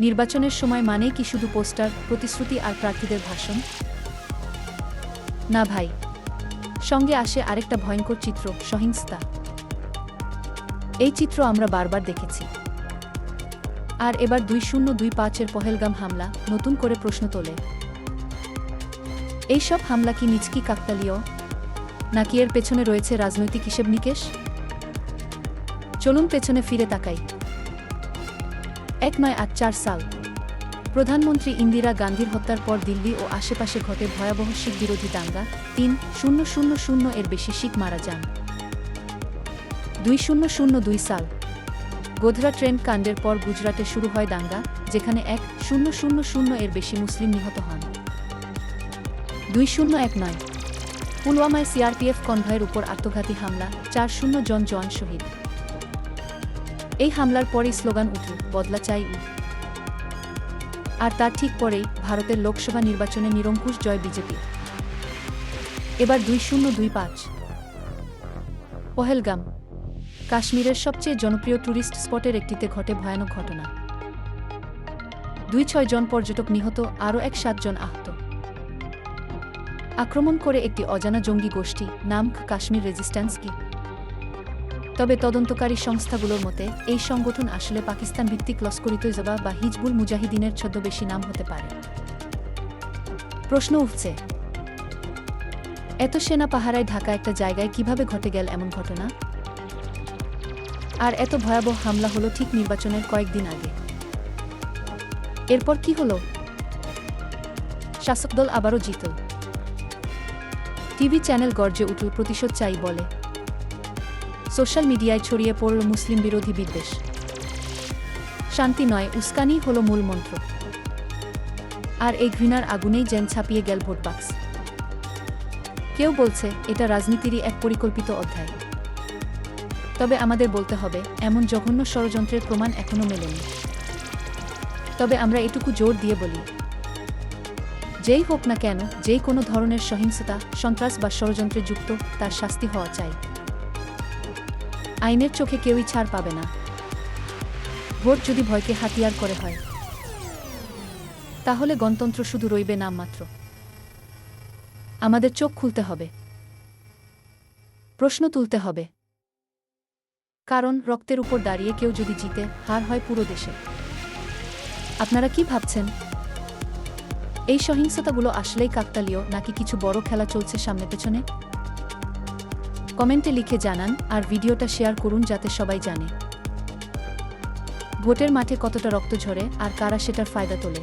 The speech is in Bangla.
নির্বাচনের সময় মানে কি শুধু পোস্টার, প্রতিশ্রুতি আর প্রার্থীদের ভাষণ? না ভাই, সঙ্গে আসে আরেকটা ভয়ঙ্কর চিত্র, সহিংসতা। এই চিত্র আমরা বারবার দেখেছি। আর এবার দুই শূন্য দুই পাঁচের পহেলগাম হামলা, নতুন করে প্রশ্ন তোলে। এইসব হামলা কি নিচকি কাকতালীয়? নাকি এর পেছনে রয়েছে রাজনৈতিক হিসেব নিকেশ? চলুন পেছনে ফিরে তাকাই। এক নয় আট চার সাল। প্রধানমন্ত্রী ইন্দিরা গান্ধীর হত্যার পর দিল্লি ও আশেপাশে ঘটে ভয়াবহ শিখ বিরোধী দাঙ্গা। তিন, শূন্য শূন্য শূন্য এর বেশি শিখ মারা যান। দুই, শূন্য শূন্য দুই সাল। গোধরা ট্রেন কাণ্ডের পর গুজরাটে শুরু হয় দাঙ্গা, যেখানে এক, শূন্য শূন্য শূন্য এর বেশি মুসলিম নিহত হন। দুই, শূন্য এক নয়। পুলওয়ামায় সিআরপিএফ কনভয়ের উপর আত্মঘাতী হামলা, চার, শূন্য জন জওয়ান শহীদ। এই হামলার পরই স্লোগান উঠল, বদলা চাই আর তার ঠিক পরেই ভারতের লোকসভা নির্বাচনে নিরঙ্কুশ জয় বিজেপি। এবার দুই শূন্য, দুই পাঁচ। পহেলগাম, কাশ্মীরের সবচেয়ে জনপ্রিয় ট্যুরিস্ট স্পটের একটিতে ঘটে ভয়ানক ঘটনা। দুই ছয় জন পর্যটক নিহত, আরও এক সাতজন আহত। আক্রমণ করে একটি অজানা জঙ্গি গোষ্ঠী নাম কাশ্মীর রেজিস্ট্যান্স কি? তবে তদন্তকারী সংস্থাগুলোর মতে, এই সংগঠন আসলে পাকিস্তান ভিত্তিক লস্করি তৈজবা বা হিজবুল মুজাহিদিনের ছদ্মবেশী নাম হতে পারে। প্রশ্ন উঠছে, এত সেনা পাহারায় ঢাকা একটা জায়গায় কীভাবে ঘটে গেল এমন ঘটনা? আর এত ভয়াবহ হামলা হলো ঠিক নির্বাচনের কয়েকদিন আগে। এরপর কি হলো? শাসক দল আবারও জিতল। টিভি চ্যানেল গর্জে উঠল, প্রতিশোধ চাই বলে। সোশ্যাল মিডিয়ায় ছড়িয়ে পড়ল মুসলিম বিরোধী বিদ্বেষ। শান্তি নয়, উস্কানি হল মূল মন্ত্র। আর এই ঘৃণার আগুনেই জেন ছাপিয়ে গেল ভোট বাক্স কেউ বলছে, এটা রাজনীতিরই এক পরিকল্পিত অধ্যায়। তবে আমাদের বলতে হবে, এমন জঘন্য ষড়যন্ত্রের প্রমাণ এখনও মেলেনি। তবে আমরা এটুকু জোর দিয়ে বলি, যেই হোক না কেন, যেই কোনো ধরনের সহিংসতা, সন্ত্রাস বা ষড়যন্ত্রে যুক্ত, তার শাস্তি হওয়া চাই। আইনের চোখে কেউই ছাড় পাবে না। ভোট যদি ভয়কে হাতিয়ার করে হয়, তাহলে গণতন্ত্র শুধু রইবে নামমাত্র আমাদের চোখ খুলতে হবে, প্রশ্ন তুলতে হবে। কারণ রক্তের উপর দাঁড়িয়ে কেউ যদি জিতে, হার হয় পুরো দেশে। আপনারা কি ভাবছেন? এই সহিংসতাগুলো আসলেই কাকতালীয়, নাকি কিছু বড় খেলা চলছে সামনে পেছনে? কমেন্টে লিখে জানান আর ভিডিওটা শেয়ার করুন যাতে সবাই জানে। ভোটের মাঠে কতটা রক্ত ঝরে আর কারা সেটার ফায়দা তোলে।